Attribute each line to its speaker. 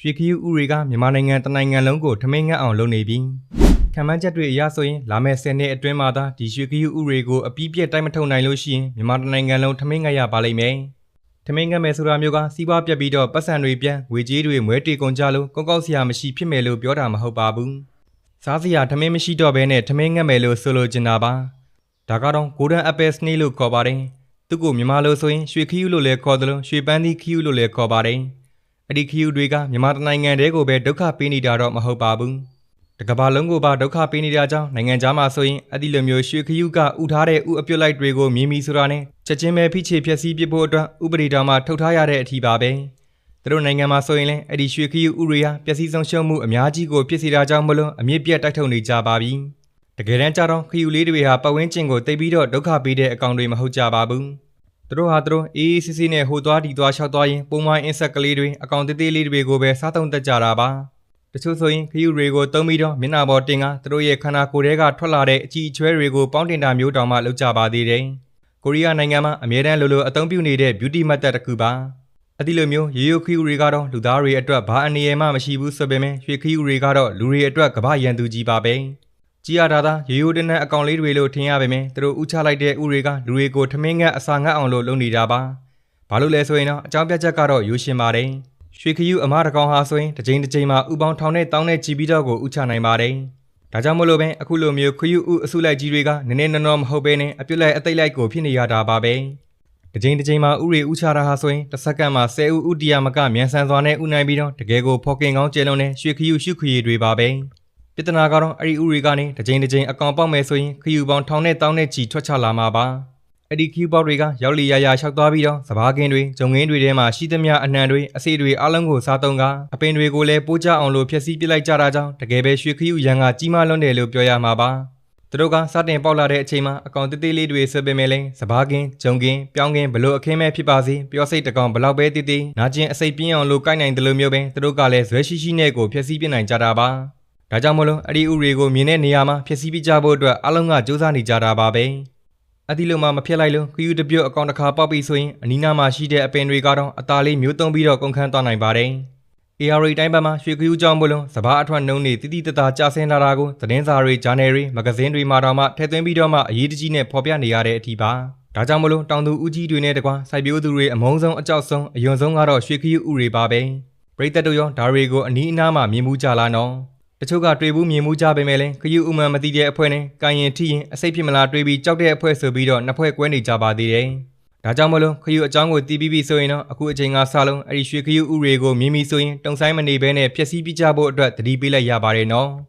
Speaker 1: ရွှေခယူးဥတွေကမြန်မာနိုင်ငံတနိုင်ငံလုံးကိုထမင်းငတ်အောင်လုပ်နေပြီခံမှန်းချက်တွေအရဆိုရင်လာမယ့်10နှစ်အတွင်းမှာသာဒီရွှေခယူးဥတွေကိုအပြည့်ပြည့်တိုက်မထုတ်နိုင်လို့ရှိရင်မြန်မာတနိုင်ငံလုံးထမင်းငတ်ရပါလိမ့်မယ်ထမင်းငတ်မယ်ဆိုတာမျိုးကစီးပွားပြက်ပြီးတော့ပတ်စံတွေပြန်ငွေကြေးတွေမွဲတေကုန်ကြလို့ကောက်ကောက်စရာမရှိဖြစ်မယ်လို့ပြောတာမဟုတ်ပါဘူးစားစရာထမင်းမရှိတော့ဘဲနဲ့ထမင်းငတ်မယ်လို့ဆိုလိုချင်တာပါဒါကတော့ Golden Apple Snail လို့ခေါ်ပါတယ်သူ့ကိုမြန်မာလိုဆိုရင်ရွှေခယူးလို့လည်းခေါ်တယ်လို့ရွှေပန်းသီးခယူးလို့လည်းခေါ်ပါတယ် အဲ့ဒီခရီးတွေကမြန်မာတိုင်းနိုင်ငံတဲကိုပဲဒုက္ခပေးနေတာတော့မဟုတ်ပါဘူး။တကဘာလုံးကိုပါဒုက္ခပေးနေတာကြောင့်နိုင်ငံသားမှာဆိုရင်အဲ့ဒီလိုမျိုးရွှေခရီးကဥထားတဲ့ဥအပြုတ်လိုက်တွေကိုမြင်ပြီးဆိုတာနဲ့ချက်ချင်းပဲဖိချေဖြက်စီးပစ်ဖို့အတွက်ဥပဒေတော်မှာထုတ်ထားရတဲ့အထီပါပဲ။သူတို့နိုင်ငံမှာဆိုရင်လည်းအဲ့ဒီရွှေခရီးဥတွေဟာပျက်စီးဆုံးရှုံးမှုအများကြီးကိုဖြစ်စေတာကြောင့်မလို့အမြင့်ပြတ်တိုက်ထုတ်နေကြပါပြီ။တကယ်တမ်းကျတော့ခရီးလေးတွေဟာပတ်ဝန်းကျင်ကိုတိတ်ပြီးတော့ဒုက္ခပေးတဲ့အကောင်တွေမဟုတ်ကြပါဘူး။ သူတို့ဟာသူတို့အေးအေးဆေးဆေးနဲ့ဟိုသွားဒီသွားလျှောက်သွားရင်ပုံမှန်အင်းဆက်ကလေးတွေအကောင်သေးသေးလေးတွေကိုပဲစားသုံးတတ်ကြတာပါတချို့ဆိုရင်ခရီးတွေကိုတုံးပြီးတော့မျက်နှာပေါ်တင်ကသူတို့ရဲ့ခန္ဓာကိုယ်ထဲကထွက်လာတဲ့အကြည့်အချွဲတွေကိုပေါင်းတင်တာမျိုးတောင်မှလုပ်ကြပါသေးတယ်ကိုရီးယားနိုင်ငံမှာအမြဲတမ်းလိုလိုအသုံးပြုနေတဲ့ beauty method တစ်ခုပါအဒီလိုမျိုးရေရိုခရီးတွေကတော့လူသားတွေအတွက်ဘာအနေရမှမရှိဘူးဆိုပေမဲ့ရွှေခရီးတွေကတော့လူတွေအတွက်ကမ္ဘာရန်သူကြီးပါပဲ ကြည်ရတာသာရေရိုးတနက်အကောင်လေးတွေလို့ထင်ရပါမယ်သူတို့ဥချလိုက်တဲ့ဥတွေကလူတွေကိုထမင်းငတ်အစာငတ်အောင်လို့လုပ်နေတာပါဘာလို့လဲဆိုရင်တော့အကြောင်းပြချက်ကတော့ရိုးရှင်းပါတယ်ရွှေခယူးအမတကောင်ဟာဆိုရင်တစ်ချိန်တစ်ချိန်မှာဥပေါင်းထောင်နဲ့တောင်းနဲ့ကြည်ပြီးတော့ကိုဥချနိုင်ပါတယ်ဒါကြောင့်မလို့ပဲအခုလိုမျိုးခယူးဥအစုလိုက်ကြီးတွေကနည်းနည်းနော်နော်မဟုတ်ဘဲနဲ့အပြစ်လိုက်အသိလိုက်ကိုဖြစ်နေရတာပါပဲတစ်ချိန်တစ်ချိန်မှာဥတွေဥချတာဟာဆိုရင်တစ်စက္ကန့်မှာ10ဥဥတရာမကမြန်ဆန်စွာနဲ့ဥနိုင်ပြီးတော့တကယ်ကိုဖော်ကင်ကောင်းကျဲလုံးနဲ့ရွှေခယူးရှုခရီတွေပါပဲ ပြဿနာကတော့အဲ့ဒီဥတွေကနေတစ်ချိန်တစ်ချိန်အကောင်ပေါက်မယ်ဆိုရင်ခယူပေါင်းထောင်နဲ့တောင်းနဲ့ချီထွက်ချလာမှာပါအဲ့ဒီခယူပေါက်တွေကရောက်လီရရလျှောက်သွားပြီးတော့စဘာကင်းတွေဂျုံငင်းတွေထဲမှာရှိသမျှအနှံတွေအစေတွေအလုံးကိုစားသုံးကအပင်တွေကိုလည်းပိုးကြအောင်လို့ဖျက်ဆီးပစ်လိုက်ကြတာကြောင့်တကယ်ပဲရွှေခယူရန်ကကြီးမားလွန်းတယ်လို့ပြောရမှာပါသူတို့ကစတင်ပေါက်လာတဲ့အချိန်မှာအကောင်တေးသေးလေးတွေဆွပေမဲ့လဲစဘာကင်းဂျုံကင်းပြောင်းကင်းဘလို့အခင်းမဲ့ဖြစ်ပါစေပြောစိတ်တကောင်ဘလောက်ပဲတည်တည်နာကျင်အစိတ်ပြင်းအောင်လို့ကိုက်နိုင်တယ်လို့မျိုးပဲသူတို့ကလည်းဇွဲရှိရှိနဲ့ကိုဖျက်ဆီးပစ်နိုင်ကြတာပါ ဒါကြောင့်မလို့အဲ့ဒီဥတွေကိုမြင်တဲ့နေရာမှာဖြစ်စီးပြကြဖို့အတွက်အလုံးကစူးစမ်းနေကြတာပါပဲအဲ့ဒီလိုမှမဖြစ်လိုက်လို့ခယူတပြုတ်အကောင်တစ်ခါပေါက်ပြီးဆိုရင်အနီးနားမှာရှိတဲ့အပင်တွေကတော့အသားလေးမျိုးသုံးပြီးတော့ကုန်ခန်းသွားနိုင်ပါတယ် AR တိုင်းပတ်မှာရွှေခယူကြောင့်မလို့စဘာအထွက်နှုံးနေတိတိတသားကြာဆင်းလာတာကိုသတင်းစာတွေဂျာနယ်တွေမဂဇင်းတွေမှာတော့မှထည့်သွင်းပြီးတော့မှအရေးတကြီးနဲ့ဖော်ပြနေရတဲ့အထိပါဒါကြောင့်မလို့တောင်သူဦးကြီးတွေနဲ့တကွာစိုက်ပျိုးသူတွေအမုန်းဆုံးအကြောက်ဆုံးအယွန်ဆုံးကတော့ရွှေခယူဥတွေပါပဲပရိသတ်တို့ရောဒါတွေကိုအနီးအနားမှာမြင်မှုကြလားနော် တချို့ကတွေ့ဘူးမြင်မှုကြပေမဲ့လည်းခယူဥမှန်မသိတဲ့အဖွဲ့နဲ့ကံရင်ထိရင်အစိတ်ဖြစ်မလားတွေးပြီးကြောက်တဲ့အဖွဲ့ဆိုပြီးတော့နှစ်ဖွဲ့ကွဲနေကြပါသေးတယ်။ဒါကြောင့်မလို့ခယူအကြောင်းကိုတီးပြီးပြီဆိုရင်တော့အခုအချိန်ကစလုံးအဲ့ဒီရွှေခယူဥတွေကိုမြင်ပြီဆိုရင်တုံဆိုင်မနေဘဲနဲ့ဖျက်ဆီးပြကြဖို့အတွက်တတိပေးလိုက်ရပါတယ်နော်။